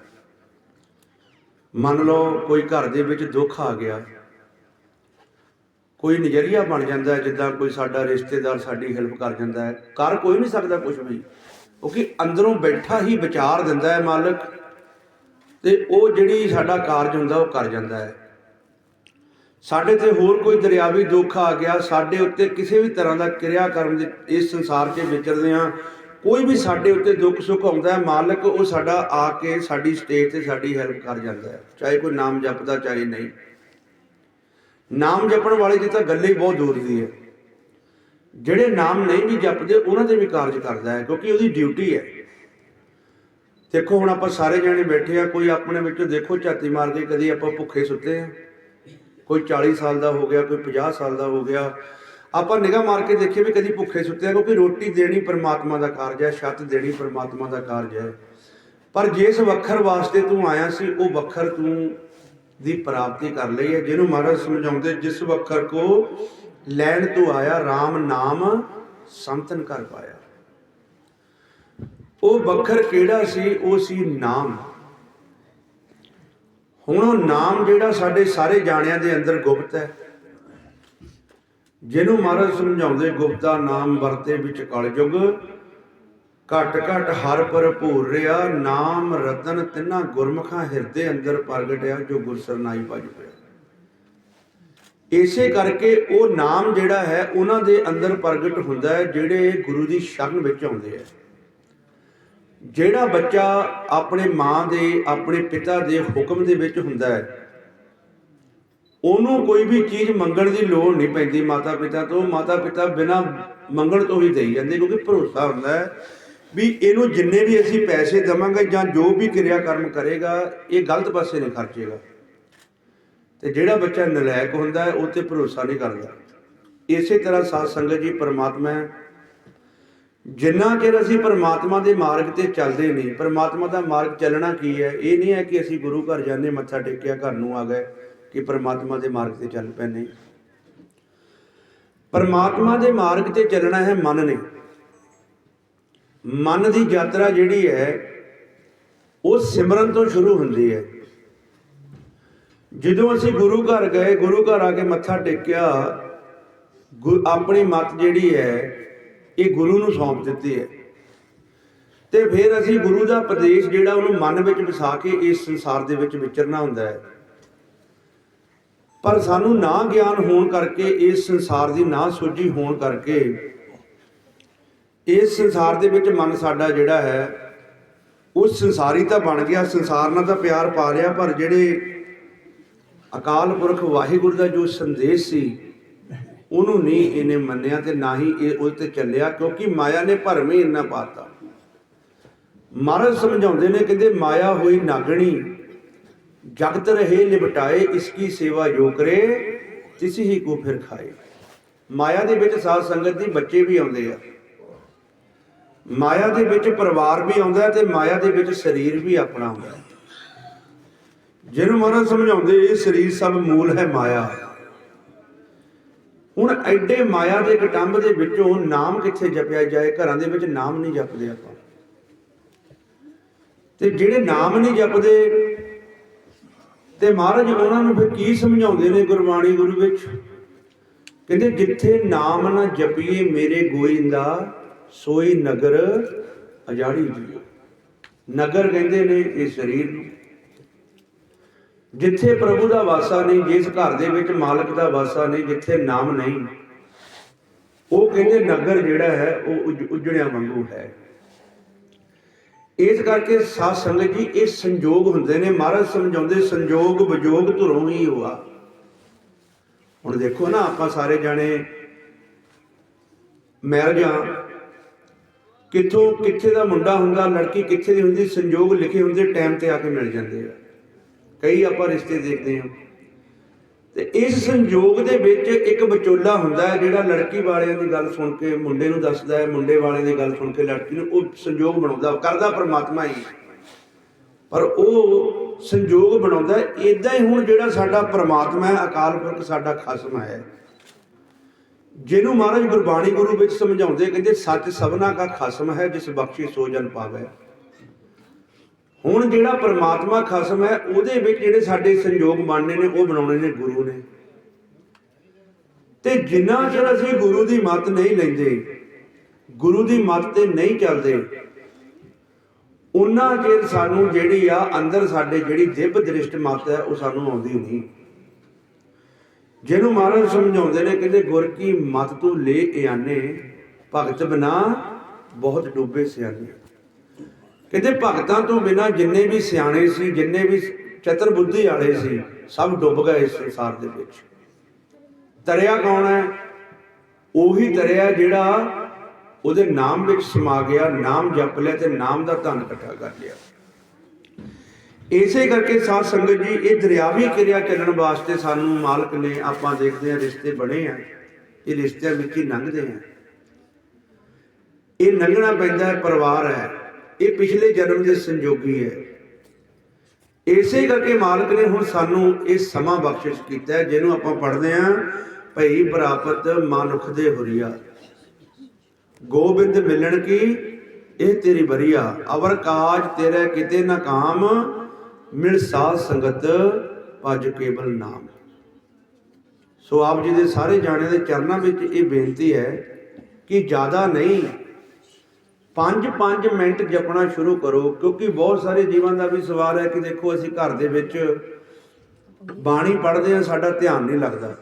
ਮੰਨ ਲਓ ਕੋਈ ਘਰ ਦੇ ਵਿੱਚ ਦੁੱਖ ਆ ਗਿਆ। ਕੋਈ ਨਜ਼ਰੀਆ ਬਣ ਜਾਂਦਾ ਹੈ, ਜਿੱਦਾਂ ਕੋਈ ਸਾਡਾ ਰਿਸ਼ਤੇਦਾਰ ਸਾਡੀ ਹੈਲਪ ਕਰ ਜਾਂਦਾ ਹੈ। ਕਰ ਕੋਈ ਨਹੀਂ ਸਕਦਾ ਕੁਝ ਵੀ। ਉਹ ਕਿ ਅੰਦਰੋਂ ਬੈਠਾ ਹੀ ਵਿਚਾਰ ਦਿੰਦਾ ਹੈ ਮਾਲਕ ਤੇ ਉਹ ਜਿਹੜੀ ਸਾਡਾ ਕਾਰਜ ਹੁੰਦਾ, ਉਹ ਕਰ ਜਾਂਦਾ ਹੈ। ਸਾਡੇ ਤੇ ਹੋਰ ਕੋਈ ਦਰਿਆਵੀ ਦੁੱਖ ਆ ਗਿਆ, ਸਾਡੇ ਉੱਤੇ ਕਿਸੇ ਵੀ ਤਰ੍ਹਾਂ ਦਾ ਕਿਰਿਆ ਕਰਮ ਦੇ ਇਸ ਸੰਸਾਰ 'ਚ ਵਿਚਰਦੇ ਆ ਕੋਈ ਵੀ ਸਾਡੇ ਉੱਤੇ ਦੁੱਖ ਸੁੱਖ ਆਉਂਦਾ ਹੈ, ਮਾਲਕ ਉਹ ਸਾਡਾ ਆ ਕੇ ਸਾਡੀ ਸਟੇਜ ਤੇ ਸਾਡੀ ਹੈਲਪ ਕਰ ਜਾਂਦਾ ਹੈ, ਚਾਹੇ ਕੋਈ ਨਾਮ ਜਪਦਾ, ਚਾਹੇ ਨਹੀਂ। ਨਾਮ ਜਪਣ ਵਾਲੇ ਦੀ ਤਾਂ ਗੱਲ ਹੀ ਬਹੁਤ ਦੂਰ ਦੀ ਹੈ। ਜਿਹੜੇ ਨਾਮ ਨਹੀਂ ਵੀ ਜਪਦੇ, ਉਹਨਾਂ ਦੇ ਵੀ ਕਾਰਜ ਕਰਦਾ ਹੈ, ਕਿਉਂਕਿ ਉਹਦੀ ਡਿਊਟੀ ਹੈ। ਦੇਖੋ, ਹੁਣ ਆਪਾਂ ਸਾਰੇ ਜਾਣੇ ਬੈਠੇ ਆ ਕੋਈ ਆਪਣੇ ਵਿੱਚੋਂ ਦੇਖੋ, ਝਾਤੀ ਮਾਰ ਕੇ ਕਦੀ ਆਪਾਂ ਭੁੱਖੇ ਸੁੱਤੇ ਆ ਕੋਈ 40 ਸਾਲ ਦਾ ਹੋ ਗਿਆ, ਕੋਈ 50 ਸਾਲ ਦਾ ਹੋ ਗਿਆ ਆਪਾਂ ਨਿਗਾਹ ਮਾਰ ਕੇ ਦੇਖੀਏ ਵੀ ਕਦੀ ਭੁੱਖੇ ਸੁੱਤੇ ਆ, ਕਿਉਂਕਿ ਰੋਟੀ ਦੇਣੀ ਪਰਮਾਤਮਾ ਦਾ ਕਾਰਜ ਹੈ, ਛੱਤ ਦੇਣੀ ਪਰਮਾਤਮਾ ਦਾ ਕਾਰਜ ਹੈ। ਪਰ ਜਿਸ ਵੱਖਰ ਵਾਸਤੇ ਤੂੰ ਆਇਆ ਸੀ, ਉਹ ਵੱਖਰ ਤੂੰ ਦੀ ਪ੍ਰਾਪਤੀ ਕਰ ਲਈ ਹੈ। ਜਿਹਨੂੰ ਮਹਾਰਾਜ ਸਮਝਾਉਂਦੇ, ਜਿਸ ਵੱਖਰ ਕੋ ਲੈਣ ਤੋਂ ਆਇਆ RAM ਨਾਮ ਸੰਤਨ ਕਰ ਪਾਇਆ। ਉਹ ਵੱਖਰ ਕਿਹੜਾ ਸੀ? ਉਹ ਸੀ ਨਾਮ। ਹੁਣ ਉਹ ਨਾਮ ਜਿਹੜਾ ਸਾਡੇ ਸਾਰੇ ਜਾਣਿਆਂ ਦੇ ਅੰਦਰ ਗੁਪਤ ਹੈ। ਜਿਹਨੂੰ ਮਹਾਰਾਜ ਸਮਝਾਉਂਦੇ, ਗੁਪਤਾ ਨਾਮ ਵਰਤੇ ਵਿੱਚ ਕਲਯੁਗ। ਘਟ ਘਟ ਹਰ ਭਰਪੂਰ ਰਿਆ, ਨਾਮ ਰਤਨ ਤਿੰਨਾ ਗੁਰਮਖਾਂ ਹਿਰਦੇ ਅੰਦਰ ਪ੍ਰਗਟਿਆ, ਜੋ ਗੁਰਸਰਨਾਈ ਭਜ ਪਿਆ। ਇਸੇ ਕਰਕੇ ਉਹ ਨਾਮ ਜਿਹੜਾ ਹੈ, ਉਹਨਾਂ ਦੇ ਅੰਦਰ ਪ੍ਰਗਟ ਹੁੰਦਾ ਹੈ, ਜਿਹੜੇ ਗੁਰੂ ਦੀ ਸ਼ਰਨ ਵਿੱਚ ਆਉਂਦੇ ਆ ਜਿਹੜਾ ਬੱਚਾ ਆਪਣੇ ਮਾਂ ਦੇ, ਆਪਣੇ ਪਿਤਾ ਦੇ ਹੁਕਮ ਦੇ ਵਿੱਚ ਹੁੰਦਾ ਹੈ ਉਹਨੂੰ ਕੋਈ ਵੀ ਚੀਜ਼ ਮੰਗਣ ਦੀ ਲੋੜ ਨਹੀਂ ਪੈਂਦੀ ਮਾਤਾ ਪਿਤਾ ਤੋਂ। ਮਾਤਾ ਪਿਤਾ ਬਿਨਾ ਮੰਗਣ ਤੋਂ ਹੀ ਦੇਈ ਜਾਂਦੇ, ਕਿਉਂਕਿ ਭਰੋਸਾ ਹੁੰਦਾ ਹੈ ਵੀ ਇਹਨੂੰ ਜਿੰਨੇ ਵੀ ਅਸੀਂ ਪੈਸੇ ਦੇਵਾਂਗੇ ਜਾਂ ਜੋ ਵੀ ਕਿਰਿਆ ਕਰਮ ਕਰੇਗਾ, ਇਹ ਗਲਤ ਪਾਸੇ ਨਹੀਂ ਖਰਚੇਗਾ। ਤੇ ਜਿਹੜਾ ਬੱਚਾ ਨਲਾਇਕ ਹੁੰਦਾ ਹੈ, ਉਹ ਤੇ ਭਰੋਸਾ ਨਹੀਂ ਕਰਦਾ। ਇਸੇ ਤਰ੍ਹਾਂ ਸਾਧ ਸੰਗਤ ਜੀ, ਪਰਮਾਤਮਾ ਹੈ। ਜਿੰਨਾ ਚਿਰ ਅਸੀਂ ਪਰਮਾਤਮਾ ਦੇ ਮਾਰਗ ਤੇ ਚੱਲਦੇ ਨਹੀਂ, ਪਰਮਾਤਮਾ ਦਾ ਮਾਰਗ ਚੱਲਣਾ ਕੀ ਹੈ? ਇਹ ਨਹੀਂ ਹੈ ਕਿ ਅਸੀਂ ਗੁਰੂ ਘਰ ਜਾਂਦੇ, ਮੱਥਾ ਟੇਕਿਆ, ਘਰ ਨੂੰ ਆ ਗਏ। ਕਿ ਪਰਮਾਤਮਾ ਦੇ ਮਾਰਗ ਤੇ ਚੱਲ ਪਏ ਪਰਮਾਤਮਾ ਦੇ ਮਾਰਗ ਤੇ ਚੱਲਣਾ ਹੈ ਮਨ ਨੇ। ਮਨ ਦੀ ਯਾਤਰਾ ਜਿਹੜੀ ਹੈ, ਉਹ ਸਿਮਰਨ ਤੋਂ ਸ਼ੁਰੂ ਹੁੰਦੀ ਹੈ। ਜਦੋਂ ਅਸੀਂ ਗੁਰੂ ਘਰ ਗਏ, ਗੁਰੂ ਘਰ ਆ ਕੇ ਮੱਥਾ ਟੇਕਿਆ, ਗੁ- ਆਪਣੀ ਮਤ ਜਿਹੜੀ ਹੈ, ਇਹ ਗੁਰੂ ਨੂੰ ਸੌਂਪ ਦਿੱਤੀ ਹੈ। ਤੇ ਫਿਰ ਅਸੀਂ ਗੁਰੂ ਦਾ ਉਪਦੇਸ਼ ਜਿਹੜਾ, ਉਹਨੂੰ ਮਨ ਵਿੱਚ ਵਸਾ ਕੇ ਇਸ ਸੰਸਾਰ ਦੇ ਵਿੱਚ ਵਿਚਰਨਾ ਹੁੰਦਾ ਹੈ। ਪਰ ਸਾਨੂੰ ਨਾ ਗਿਆਨ ਹੋਣ ਕਰਕੇ, ਇਸ ਸੰਸਾਰ ਦੀ ਨਾ ਸੋਝੀ ਹੋਣ ਕਰਕੇ, ਇਸ ਸੰਸਾਰ ਦੇ ਵਿੱਚ ਮਨ ਸਾਡਾ ਜਿਹੜਾ ਹੈ, ਉਹ ਸੰਸਾਰੀ ਤਾਂ ਬਣ ਗਿਆ, ਸੰਸਾਰ ਨਾਲ ਤਾਂ ਪਿਆਰ ਪਾ ਲਿਆ ਪਰ ਜਿਹੜੇ ਅਕਾਲ ਪੁਰਖ ਵਾਹਿਗੁਰੂ ਦਾ ਜੋ ਸੰਦੇਸ਼ ਸੀ, ਉਹਨੂੰ ਨਹੀਂ ਇਹਨੇ ਮੰਨਿਆ ਤੇ ਨਾ ਹੀ ਇਹ ਉਹ ਤੇ ਚੱਲਿਆ, ਕਿਉਂਕਿ ਮਾਇਆ ਨੇ ਭਰਮ ਹੀ ਇੰਨਾ ਪਾਤਾ। ਮਹਾਰਾਜ ਸਮਝਾਉਂਦੇ ਨੇ, ਕਹਿੰਦੇ ਮਾਇਆ ਹੋਈ ਨਾਗਣੀ ਜਗਤ ਰਹੇ ਲਿਬਟਾਏ ਇਸ ਕੀ ਸੇਵਾ ਜੋ ਕਰੇ, ਤਿਸ ਹੀ ਕੋ ਫਿਰ ਖਾਏ। ਮਾਇਆ ਦੇ ਵਿੱਚ ਸਾਧ ਸੰਗਤ ਦੀ ਬੱਚੇ ਵੀ ਆਉਂਦੇ ਆ। ਮਾਇਆ ਦੇ ਵਿੱਚ ਪਰਿਵਾਰ ਵੀ ਆਉਂਦਾ ਤੇ ਮਾਇਆ ਦੇ ਵਿੱਚ ਸਰੀਰ ਵੀ ਆਪਣਾ ਹੁੰਦਾ। ਜਿਹਨੂੰ ਮਹਾਰਾਜ ਸਮਝਾਉਂਦੇ, ਇਹ ਸਰੀਰ ਸਭ ਮੂਲ ਹੈ ਮਾਇਆ। ਹੁਣ ਐਡੇ ਮਾਇਆ ਦੇ ਕਟੰਬ ਦੇ ਵਿੱਚੋਂ ਨਾਮ ਕਿੱਥੇ ਜਪਿਆ ਜਾਏ, ਘਰਾਂ ਦੇ ਵਿੱਚ ਨਾਮ ਨਹੀਂ ਜਪਦੇ ਆਪਾਂ। ਤੇ ਜਿਹੜੇ ਨਾਮ ਨਹੀਂ ਜਪਦੇ ਤੇ ਮਹਾਰਾਜ ਉਹਨਾਂ ਨੂੰ ਫਿਰ ਕੀ ਸਮਝਾਉਂਦੇ ਨੇ ਗੁਰਬਾਣੀ ਗੁਰੂ ਵਿੱਚ? ਕਹਿੰਦੇ, ਜਿੱਥੇ ਨਾਮ ਨਾ ਜਪੀਏ ਮੇਰੇ ਗੋਇੰਦਾ, ਸੋਈ ਨਗਰ ਅਜਾੜੀ ਜੀ। ਨਗਰ ਕਹਿੰਦੇ ਨੇ ਇਹ ਸਰੀਰ ਨੂੰ। ਜਿੱਥੇ ਪ੍ਰਭੂ ਦਾ ਵਾਸਾ ਨਹੀਂ, ਜਿਸ ਘਰ ਦੇ ਵਿੱਚ ਮਾਲਕ ਦਾ ਵਾਸਾ ਨਹੀਂ, ਜਿੱਥੇ ਨਾਮ ਨਹੀਂ, ਉਹ ਕਹਿੰਦੇ ਨਗਰ ਜਿਹੜਾ ਹੈ, ਉਹ ਉਜ- ਉਜੜਿਆ ਵਾਂਗੂ ਹੈ। ਇਸ ਕਰਕੇ ਸਾਧ ਸੰਗਤ ਜੀ, ਇਹ ਸੰਜੋਗ ਹੁੰਦੇ ਨੇ। ਮਹਾਰਾਜ ਸਮਝਾਉਂਦੇ, ਸੰਜੋਗ ਵਿਜੋਗ ਧੁਰੋਂ ਹੀ ਹੋਆ। ਹੁਣ ਦੇਖੋ ਨਾ, ਆਪਾਂ ਸਾਰੇ ਜਾਣੇ ਮੈਰਜਾਂ ਕਿੱਥੋਂ, ਕਿੱਥੇ ਦਾ ਮੁੰਡਾ ਹੁੰਦਾ, ਲੜਕੀ ਕਿੱਥੇ ਦੀ ਹੁੰਦੀ, ਸੰਜੋਗ ਲਿਖੇ ਹੁੰਦੇ, ਟਾਈਮ ਤੇ ਆ ਕੇ ਮਿਲ ਜਾਂਦੇ ਆ। ਕਈ ਆਪਾਂ ਰਿਸ਼ਤੇ ਦੇਖਦੇ ਹਾਂ। ਤੇ ਇਸ ਸੰਯੋਗ ਦੇ ਵਿੱਚ ਇੱਕ ਵਿਚੋਲਾ ਹੁੰਦਾ ਹੈ, ਜਿਹੜਾ ਲੜਕੀ ਵਾਲਿਆਂ ਦੀ ਗੱਲ ਸੁਣ ਕੇ ਮੁੰਡੇ ਨੂੰ ਦੱਸਦਾ ਹੈ, ਮੁੰਡੇ ਵਾਲਿਆਂ ਦੀ ਗੱਲ ਸੁਣ ਕੇ ਲੜਕੀ ਨੂੰ ਉਹ ਸੰਯੋਗ ਬਣਾਉਂਦਾ, ਕਰਦਾ ਪਰਮਾਤਮਾ ਹੀ। ਪਰ ਉਹ ਸੰਯੋਗ ਬਣਾਉਂਦਾ ਇਦਾਂ ਹੀ ਹੁਣ ਜਿਹੜਾ ਸਾਡਾ ਪਰਮਾਤਮਾ ਹੈ, ਅਕਾਲ ਪੁਰਖ ਸਾਡਾ ਖਸਮ ਹੈ। ਜਿਹਨੂੰ ਮਹਾਰਾਜ ਗੁਰਬਾਣੀ ਗੁਰੂ ਵਿੱਚ ਸਮਝਾਉਂਦੇ ਕਹਿੰਦੇ ਸੱਚ ਸਭਨਾ ਕਾ ਖਸਮ ਹੈ, ਜਿਸ ਬਖਸ਼ੀ ਸੋ ਜਨ ਪਾਵੇ। ਹੁਣ ਜਿਹੜਾ ਪਰਮਾਤਮਾ ਖਸਮ ਹੈ, ਉਹਦੇ ਵਿੱਚ ਜਿਹੜੇ ਸਾਡੇ ਸੰਯੋਗ ਬਣਨੇ ਨੇ, ਉਹ ਬਣਾਉਣੇ ਨੇ ਗੁਰੂ ਨੇ। ਤੇ ਜਿੰਨਾ ਚਿਰ ਅਸੀਂ ਗੁਰੂ ਦੀ ਮੱਤ ਨਹੀਂ ਲੈਂਦੇ, ਗੁਰੂ ਦੀ ਮੱਤ ਤੇ ਨਹੀਂ ਚੱਲਦੇ ਉਹਨਾਂ ਚਿਰ ਸਾਨੂੰ ਜਿਹੜੀ ਆ ਅੰਦਰ ਸਾਡੇ ਜਿਹੜੀ ਦਿਵ ਦ੍ਰਿਸ਼ਟ ਮੱਤ ਹੈ, ਉਹ ਸਾਨੂੰ ਆਉਂਦੀ ਨਹੀਂ। ਜਿਹਨੂੰ ਮਹਾਰਾਜ ਸਮਝਾਉਂਦੇ ਨੇ, ਕਹਿੰਦੇ ਗੁਰ ਕੀ ਮਤ ਤੂੰ ਲੈ ਇਆਨੇ ਭਗਤ ਬਣਾ ਬਹੁਤ ਡੁੱਬੇ ਸਿਆਣੇ। ਕਹਿੰਦੇ ਭਗਤਾਂ ਤੋਂ ਬਿਨਾ ਜਿੰਨੇ ਵੀ ਸਿਆਣੇ ਸੀ, ਜਿੰਨੇ ਵੀ ਚਤਰ ਬੁੱਧੀ ਵਾਲੇ ਸੀ, ਸਭ ਡੁੱਬ ਗਏ ਇਸ ਸੰਸਾਰ ਦੇ ਵਿੱਚ। ਤਰਿਆ ਕੌਣ ਹੈ? ਉਹੀ ਤਰਿਆ ਜਿਹੜਾ ਉਹਦੇ ਨਾਮ ਵਿੱਚ ਸਮਾ ਗਿਆ, ਨਾਮ ਜਪ ਲਿਆ ਤੇ ਨਾਮ ਦਾ ਧਨ ਇਕੱਠਾ ਕਰ ਲਿਆ। ਇਸੇ ਕਰਕੇ ਸਾਧ ਸੰਗਤ ਜੀ, ਇਹ ਦਰਿਆਵੀ ਕਿਰਿਆ ਚੱਲਣ ਵਾਸਤੇ ਸਾਨੂੰ ਮਾਲਕ ਨੇ, ਆਪਾਂ ਦੇਖਦੇ ਆ ਰਿਸ਼ਤੇ ਬਣੇ ਆ। ਇਹ ਰਿਸ਼ਤਿਆਂ ਵਿੱਚ ਹੀ ਲੰਘਦੇ ਆ। ਇਹ ਲੰਘਣਾ ਪੈਂਦਾ ਹੈ, ਪਰਿਵਾਰ ਹੈ। ਇਹ ਪਿਛਲੇ ਜਨਮ ਦੇ ਸੰਜੋਗੀ ਹੈ। ਇਸੇ ਕਰਕੇ ਮਾਲਕ ਨੇ ਹੁਣ ਸਾਨੂੰ ਇਹ ਸਮਾਂ ਬਖਸ਼ਿਸ਼ ਕੀਤਾ ਜਿਹਨੂੰ ਆਪਾਂ ਪੜ੍ਹਦੇ ਆ ਭਈ ਪ੍ਰਾਪਤ ਮਨੁੱਖ ਦੇ ਹੁਰੀਆ। ਗੋਬਿੰਦ ਮਿਲਣ ਕੀ? ਇਹ ਤੇਰੀ ਬਰੀਆ। ਅਵਰ ਕਾਜ ਤੇਰੇ ਕਿਤੇ ਨਾ ਕਾਮ, ਮਿਲ ਸਾਧ ਸੰਗਤ ਭਜ ਕੇਵਲ ਨਾਮ। ਸੋ ਆਪ ਜੀ ਦੇ ਸਾਰੇ ਜਾਣਿਆਂ ਦੇ ਚਰਨਾਂ ਵਿੱਚ ਇਹ ਬੇਨਤੀ ਹੈ ਕਿ ਜ਼ਿਆਦਾ ਨਹੀਂ 5-5 ਮਿੰਟ ਜਪਣਾ ਸ਼ੁਰੂ ਕਰੋ, ਕਿਉਂਕਿ ਬਹੁਤ ਸਾਰੇ ਜੀਵਾਂ ਦਾ ਵੀ ਸਵਾਲ ਹੈ ਕਿ ਦੇਖੋ ਅਸੀਂ ਘਰ ਦੇ ਵਿੱਚ ਬਾਣੀ ਪੜ੍ਹਦੇ ਆ ਸਾਡਾ ਧਿਆਨ ਨਹੀਂ ਲੱਗਦਾ।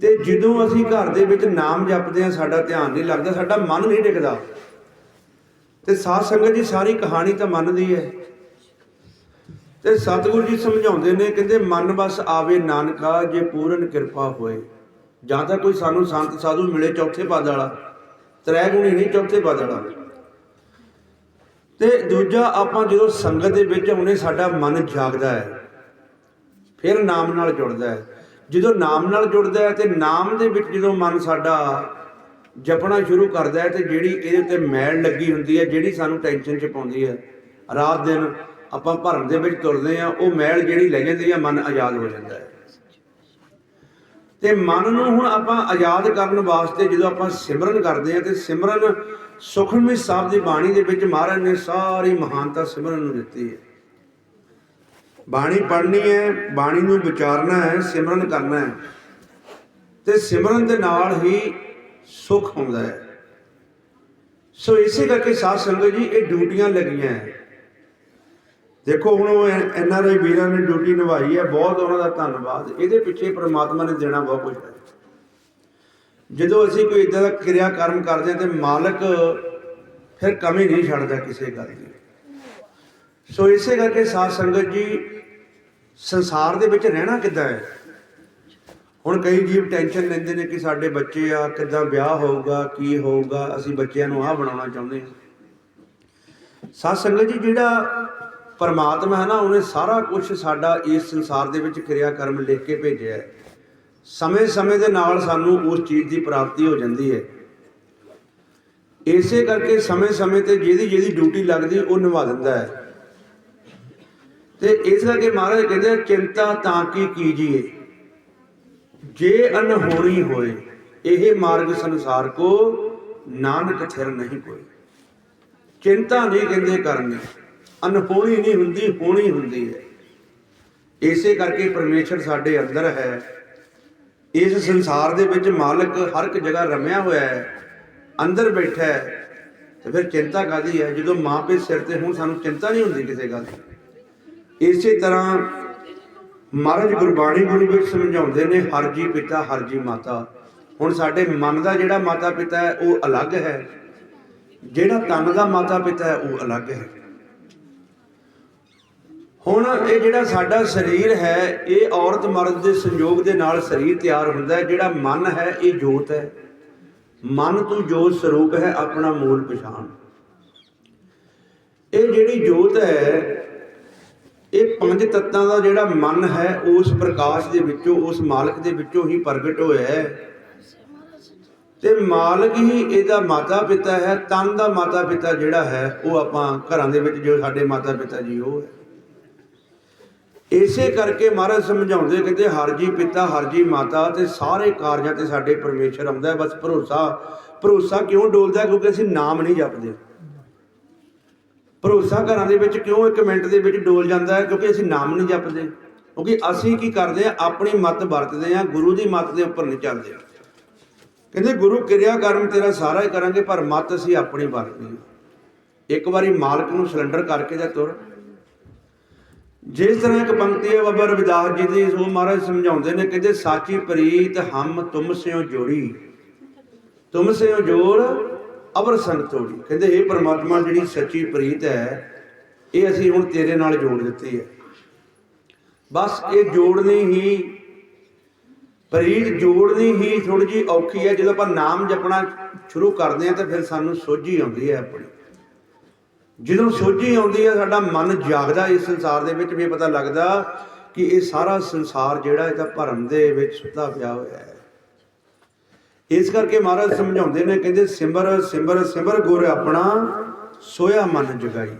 ਤੇ ਜਦੋਂ ਅਸੀਂ ਘਰ ਦੇ ਵਿੱਚ ਨਾਮ ਜਪਦੇ ਆ ਸਾਡਾ ਧਿਆਨ ਨਹੀਂ ਲੱਗਦਾ, ਸਾਡਾ ਮਨ ਨਹੀਂ ਟਿਕਦਾ। ਤੇ ਸਾਧ ਸੰਗਤ ਜੀ, ਸਾਰੀ ਕਹਾਣੀ ਤਾਂ ਮਨ ਦੀ ਹੈ। ਤੇ ਸਤਿਗੁਰੂ ਜੀ ਸਮਝਾਉਂਦੇ ਨੇ, ਕਹਿੰਦੇ ਮਨ ਬਸ ਆਵੇ ਨਾਨਕਾ, ਜੇ ਪੂਰਨ ਕਿਰਪਾ ਹੋਏ। ਜਾਂ ਤਾਂ ਕੋਈ ਸਾਨੂੰ ਸੰਤ, ਸਾਧੂ ਮਿਲੇ ਚੌਥੇ ਪਦ ਵਾਲਾ। ਤ੍ਰੈ ਗੁਣੀ ਨਹੀਂ, ਚੌਥੇ ਪਦ ਵਾਲਾ ਤੇ ਦੂਜਾ, ਆਪਾਂ ਜਦੋਂ ਸੰਗਤ ਦੇ ਵਿੱਚ ਆਉਨੇ ਸਾਡਾ ਮਨ ਜਾਗਦਾ ਹੈ। ਫਿਰ ਨਾਮ ਨਾਲ ਜੁੜਦਾ ਹੈ। ਜਦੋਂ ਨਾਮ ਨਾਲ ਜੁੜਦਾ ਹੈ, ਤੇ ਨਾਮ ਦੇ ਵਿੱਚ ਜਦੋਂ ਮਨ ਸਾਡਾ ਜਪਣਾ ਸ਼ੁਰੂ ਕਰਦਾ ਹੈ, ਤੇ ਜਿਹੜੀ ਇਹਦੇ ਉੱਤੇ ਮੈਲ ਲੱਗੀ ਹੁੰਦੀ ਹੈ, ਜਿਹੜੀ ਸਾਨੂੰ ਟੈਨਸ਼ਨ ਚ ਪਾਉਂਦੀ ਹੈ, ਰਾਤ ਦਿਨ ਆਪਾਂ ਭਰਮ ਦੇ ਵਿੱਚ ਤੁਰਦੇ ਆ ਉਹ ਮੈਲ ਜਿਹੜੀ ਲੈ ਜਾਂਦੀ ਹੈ, ਮਨ ਆਜ਼ਾਦ ਹੋ ਜਾਂਦਾ ਹੈ। ਤੇ ਮਨ ਨੂੰ ਹੁਣ ਆਪਾਂ ਆਜ਼ਾਦ ਕਰਨ ਵਾਸਤੇ ਜਦੋਂ ਆਪਾਂ ਸਿਮਰਨ ਕਰਦੇ ਆ ਤੇ ਸਿਮਰਨ ਸੁਖਮਨੀ ਸਾਹਿਬ ਦੀ ਬਾਣੀ ਦੇ ਵਿੱਚ ਮਹਾਰਾਜ ਨੇ ਸਾਰੀ ਮਹਾਨਤਾ ਸਿਮਰਨ ਨੂੰ ਦਿੱਤੀ ਹੈ। ਬਾਣੀ ਪੜ੍ਹਨੀ ਹੈ, ਬਾਣੀ ਨੂੰ ਵਿਚਾਰਨਾ ਹੈ, ਸਿਮਰਨ ਕਰਨਾ ਹੈ। ਤੇ ਸਿਮਰਨ ਦੇ ਨਾਲ ਹੀ ਸੁਖ ਹੁੰਦਾ ਹੈ। ਸੋ ਇਸੇ ਕਰਕੇ ਸਾਧ ਸੰਗਤ ਜੀ, ਇਹ ਡਿਊਟੀਆਂ ਲੱਗੀਆਂ ਹੈ। ਦੇਖੋ, ਹੁਣ ਉਹ ਐਨ ਆਰ ਆਈ ਵੀਰਾਂ ਨੇ ਡਿਊਟੀ ਨਿਭਾਈ ਹੈ, ਬਹੁਤ ਉਹਨਾਂ ਦਾ ਧੰਨਵਾਦ। ਇਹਦੇ ਪਿੱਛੇ ਪ੍ਰਮਾਤਮਾ ਨੇ ਦੇਣਾ ਬਹੁਤ ਕੁਝ ਹੈ। ਜਦੋਂ ਅਸੀਂ ਕੋਈ ਇਦਾਂ ਦਾ ਕਿਰਿਆ ਕਰਮ ਕਰਦੇ ਹਾਂ ਤੇ ਮਾਲਕ ਫਿਰ ਕਮੀ ਨਹੀਂ ਛੱਡਦਾ ਕਿਸੇ ਗੱਲ ਦੀ। ਸੋ ਇਸੇ ਕਰਕੇ ਸਾਧ ਸੰਗਤ ਜੀ, ਸੰਸਾਰ ਦੇ ਵਿੱਚ ਰਹਿਣਾ ਕਿੱਦਾਂ ਹੈ? ਹੁਣ ਕਈ ਜੀਵ ਟੈਨਸ਼ਨ ਲੈਂਦੇ ਨੇ ਕਿ ਸਾਡੇ ਬੱਚੇ ਆ, ਕਿੱਦਾਂ ਵਿਆਹ ਹੋਊਗਾ, ਕੀ ਹੋਊਗਾ, ਅਸੀਂ ਬੱਚਿਆਂ ਨੂੰ ਆਹ ਬਣਾਉਣਾ ਚਾਹੁੰਦੇ ਹਾਂ। ਸਾਧ ਸੰਗਤ ਜੀ, ਜਿਹੜਾ ਪਰਮਾਤਮਾ ਹੈ ਨਾ, ਉਹਨੇ ਸਾਰਾ ਕੁਝ ਸਾਡਾ ਇਸ ਸੰਸਾਰ ਦੇ ਵਿੱਚ ਕਿਰਿਆ ਕਰਮ ਲਿਖ ਕੇ ਭੇਜਿਆ ਹੈ। ਸਮੇਂ-ਸਮੇਂ ਦੇ ਨਾਲ ਸਾਨੂੰ ਉਸ ਚੀਜ਼ ਦੀ ਪ੍ਰਾਪਤੀ ਹੋ ਜਾਂਦੀ ਹੈ। ਇਸੇ ਕਰਕੇ ਸਮੇਂ-ਸਮੇਂ ਤੇ ਜਿਹਦੀ ਜਿਹਦੀ ਡਿਊਟੀ ਲੱਗਦੀ, ਉਹ ਨਿਭਾ ਦਿੰਦਾ ਹੈ। ਤੇ ਇਸ ਕਰਕੇ ਮਹਾਰਾਜ ਕਹਿੰਦੇ ਚਿੰਤਾ ਤਾਂ ਕੀ ਕੀਜੀਏ? ਜੇ ਅਨਹੋਣੀ ਹੋਏ, ਇਹ ਮਾਰਗ ਸੰਸਾਰ ਕੋ ਨਾਨਕ ਥਿਰ ਨਹੀਂ ਕੋਈ। ਚਿੰਤਾ ਨਹੀਂ ਕਹਿੰਦੇ ਕਰਨੀ। ਅਨਹੋਣੀ ਨਹੀਂ ਹੁੰਦੀ ਹੋਣੀ ਹੁੰਦੀ ਹੈ। ਇਸੇ ਕਰਕੇ ਪਰਮੇਸ਼ਰ ਸਾਡੇ ਅੰਦਰ ਹੈ। ਇਸ ਸੰਸਾਰ ਦੇ ਵਿੱਚ ਮਾਲਕ ਹਰ ਇੱਕ ਜਗ੍ਹਾ ਰਮਿਆ ਹੋਇਆ ਹੈ, ਅੰਦਰ ਬੈਠਾ ਹੈ, ਤੇ ਫਿਰ ਚਿੰਤਾ ਕਾਦੀ ਹੈ? ਜਦੋਂ ਮਾਂ ਪਿਓ ਸਿਰ ਤੇ ਹੁਣ, ਸਾਨੂੰ ਚਿੰਤਾ ਨਹੀਂ ਹੁੰਦੀ ਕਿਸੇ ਗੱਲ ਦੀ। ਇਸੇ ਤਰ੍ਹਾਂ ਮਹਾਰਾਜ ਗੁਰਬਾਣੀ ਗੁਰੂ ਵਿੱਚ ਸਮਝਾਉਂਦੇ ਨੇ, ਹਰ ਜੀ ਪਿਤਾ, ਹਰ ਜੀ ਮਾਤਾ। ਹੁਣ ਸਾਡੇ ਮਨ ਦਾ ਜਿਹੜਾ ਮਾਤਾ ਪਿਤਾ ਹੈ, ਉਹ ਅਲੱਗ ਹੈ। ਜਿਹੜਾ ਤਨ ਦਾ ਮਾਤਾ ਪਿਤਾ ਹੈ, ਉਹ ਅਲੱਗ ਹੈ। ਹੁਣ ਇਹ ਜਿਹੜਾ ਸਾਡਾ ਸਰੀਰ ਹੈ, ਇਹ ਔਰਤ ਮਰਦ ਦੇ ਸੰਯੋਗ ਦੇ ਨਾਲ ਸਰੀਰ ਤਿਆਰ ਹੁੰਦਾ ਹੈ, ਜਿਹੜਾ ਮਨ ਹੈ, ਇਹ ਜੋਤ ਹੈ। ਮਨ ਤੂੰ ਜੋਤ ਸਰੂਪ ਹੈ ਆਪਣਾ ਮੂਲ ਪਛਾਣ। ਇਹ ਜਿਹੜੀ ਜੋਤ ਹੈ, ਇਹ ਪੰਜ ਤੱਤਾਂ ਦਾ ਜਿਹੜਾ ਮਨ ਹੈ, ਉਸ ਪ੍ਰਕਾਸ਼ ਦੇ ਵਿੱਚੋਂ, ਉਸ ਮਾਲਕ ਦੇ ਵਿੱਚੋਂ ਹੀ ਪ੍ਰਗਟ ਹੋਇਆ ਹੈ। ਤੇ ਮਾਲਕ ਹੀ ਇਹਦਾ ਮਾਤਾ ਪਿਤਾ ਹੈ, ਤਨ ਦਾ ਮਾਤਾ ਪਿਤਾ ਜਿਹੜਾ ਹੈ, ਉਹ ਆਪਾਂ ਘਰਾਂ ਦੇ ਵਿੱਚ ਜੋ ਸਾਡੇ ਮਾਤਾ ਪਿਤਾ ਜੀ, ਉਹ ਹੈ। ਇਸੇ ਕਰਕੇ ਮਹਾਰਾਜ ਸਮਝਾਉਂਦੇ ਕਹਿੰਦੇ ਹਰ ਜੀ ਪਿਤਾ, ਹਰ ਜੀ ਮਾਤਾ ਤੇ ਸਾਰੇ ਕਾਰਜਾਂ ਤੇ ਸਾਡੇ ਪਰਮੇਸ਼ਰ ਆਉਂਦਾ ਹੈ, ਬਸ ਭਰੋਸਾ ਭਰੋਸਾ ਕਿਉਂ ਡੋਲਦਾ ਕਿਉਂਕਿ ਅਸੀਂ ਨਾਮ ਨਹੀਂ ਜਪਦੇ। ਭਰੋਸਾ ਘਰਾਂ ਦੇ ਵਿੱਚ ਕਿਉਂ ਇੱਕ ਮਿੰਟ ਦੇ ਵਿੱਚ ਡੋਲ ਜਾਂਦਾ ਹੈ? ਕਿਉਂਕਿ ਅਸੀਂ ਨਾਮ ਨਹੀਂ ਜਪਦੇ। ਕਿਉਂਕਿ ਅਸੀਂ ਕੀ ਕਰਦੇ ਆ ਆਪਣੀ ਮੱਤ ਵਰਤਦੇ ਆ ਗੁਰੂ ਦੀ ਮੱਤ ਦੇ ਉੱਪਰ ਨਹੀਂ ਚੱਲਦੇ। ਕਹਿੰਦੇ, ਗੁਰੂ, ਕਿਰਿਆ ਕਰਮ ਤੇਰਾ ਸਾਰਾ ਹੀ ਕਰਾਂਗੇ, ਪਰ ਮੱਤ ਅਸੀਂ ਆਪਣੀ ਵਰਤਦੇ ਆ। ਇੱਕ ਵਾਰੀ ਮਾਲਕ ਨੂੰ ਸਿਲੰਡਰ ਕਰਕੇ ਜਾਂ ਤੁਰ ਜਿਸ ਤਰ੍ਹਾਂ ਇੱਕ ਪੰਕਤੀ ਹੈ, ਬਾਬਾ ਰਵਿਦਾਸ ਜੀ ਦੀ ਸੋ ਮਹਾਰਾਜ ਸਮਝਾਉਂਦੇ ਨੇ, ਕਹਿੰਦੇ, ਸਾਚੀ ਪ੍ਰੀਤ ਹਮ ਤੁਮ ਸਿਓ ਜੋੜੀ। ਤੁਮ ਸਿਓ ਜੋੜ, ਅਵਰ ਸੰਗ ਤੋੜੀ। ਕਹਿੰਦੇ, ਇਹ ਪਰਮਾਤਮਾ ਜਿਹੜੀ ਸੱਚੀ ਪ੍ਰੀਤ ਹੈ, ਇਹ ਅਸੀਂ ਹੁਣ ਤੇਰੇ ਨਾਲ ਜੋੜ ਦਿੱਤੀ ਹੈ। ਬਸ ਇਹ ਜੋੜਨੀ ਹੀ, ਪ੍ਰੀਤ ਜੋੜਨੀ ਹੀ ਥੋੜੀ ਜੀ ਔਖੀ ਹੈ। ਜਦੋਂ ਆਪਾਂ ਨਾਮ ਜਪਣਾ ਸ਼ੁਰੂ ਕਰਦੇ ਹਾਂ, ਤਾਂ ਫਿਰ ਸਾਨੂੰ ਸੋਝੀ ਆਉਂਦੀ ਹੈ ਆਪਣੀ। ਜਦੋਂ ਸੋਝੀ ਆਉਂਦੀ ਹੈ, ਸਾਡਾ ਮਨ ਜਾਗਦਾ ਇਸ ਸੰਸਾਰ ਦੇ ਵਿੱਚ ਵੀ ਪਤਾ ਲੱਗਦਾ ਕਿ ਇਹ ਸਾਰਾ ਸੰਸਾਰ ਜਿਹੜਾ ਇਹ ਤਾਂ ਭਰਮ ਦੇ ਵਿੱਚ ਸੁੱਤਾ ਪਿਆ ਹੋਇਆ ਹੈ। ਇਸ ਕਰਕੇ ਮਹਾਰਾਜ ਸਮਝਾਉਂਦੇ ਨੇ, ਕਹਿੰਦੇ ਸਿਮਰ ਸਿਮਰ ਸਿਮਰ ਗੁਰ ਆਪਣਾ ਸੋਇਆ ਮਨ ਜਗਾਈ।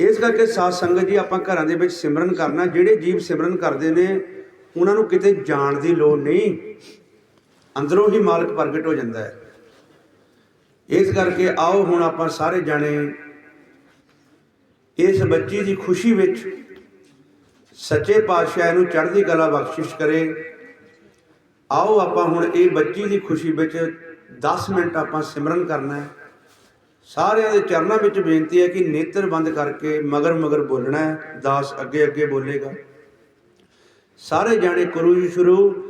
ਇਸ ਕਰਕੇ ਸਾਧ ਸੰਗਤ ਜੀ, ਆਪਾਂ ਘਰਾਂ ਦੇ ਵਿੱਚ ਸਿਮਰਨ ਕਰਨਾ, ਜਿਹੜੇ ਜੀਵ ਸਿਮਰਨ ਕਰਦੇ ਨੇ, ਉਹਨਾਂ ਨੂੰ ਕਿਤੇ ਜਾਣ ਦੀ ਲੋੜ ਨਹੀਂ। ਅੰਦਰੋਂ ਹੀ ਮਾਲਕ ਪ੍ਰਗਟ ਹੋ ਜਾਂਦਾ ਹੈ। ਇਸ ਕਰਕੇ ਆਓ ਹੁਣ ਆਪਾਂ ਸਾਰੇ ਜਾਣੇ ਇਸ ਬੱਚੀ ਦੀ ਖੁਸ਼ੀ ਵਿੱਚ ਸੱਚੇ ਪਾਤਸ਼ਾਹ ਨੂੰ ਚੜ੍ਹਦੀ ਕਲਾ ਬਖਸ਼ਿਸ਼ ਕਰੇ। ਆਓ ਆਪਾਂ ਹੁਣ ਇਹ ਬੱਚੀ ਦੀ ਖੁਸ਼ੀ ਵਿੱਚ 10 ਮਿੰਟ ਆਪਾਂ ਸਿਮਰਨ ਕਰਨਾ ਹੈ। ਸਾਰਿਆਂ ਦੇ ਚਰਨਾਂ ਵਿੱਚ ਬੇਨਤੀ ਹੈ ਕਿ ਨੇਤਰ ਬੰਦ ਕਰਕੇ ਮਗਰ ਮਗਰ ਬੋਲਣਾ ਹੈ। ਦਾਸ ਅੱਗੇ ਅੱਗੇ ਬੋਲੇਗਾ। ਸਾਰੇ ਜਾਣੇ ਕਰੋ ਜੀ ਸ਼ੁਰੂ।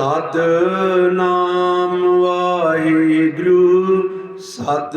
ਸਤਨਾਮ ਵਾਹਿਗੁਰੂ ਸਤ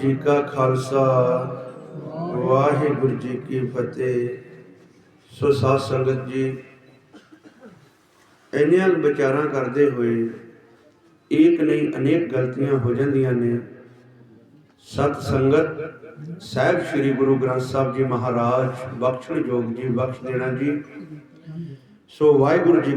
ਜੀ ਕਾ ਖਾਲਸਾ, ਵਾਹਿਗੁਰੂ ਜੀ ਕੀ ਫਤਿਹ। ਸੋ ਸਾਧ ਸੰਗਤ ਜੀ, ਇੰਨੀਆਂ ਵਿਚਾਰਾਂ ਕਰਦੇ ਹੋਏ ਇੱਕ ਨਹੀਂ ਅਨੇਕ ਗਲਤੀਆਂ ਹੋ ਜਾਂਦੀਆਂ ਨੇ। ਸਤ ਸੰਗਤ, ਸਾਹਿਬ ਸ੍ਰੀ ਗੁਰੂ ਗ੍ਰੰਥ ਸਾਹਿਬ ਜੀ ਮਹਾਰਾਜ, ਬਖਸ਼ਣ ਜੋਗ ਜੀ, ਬਖਸ਼ ਦੇਣਾ ਜੀ। ਸੋ ਵਾਹਿਗੁਰੂ ਜੀ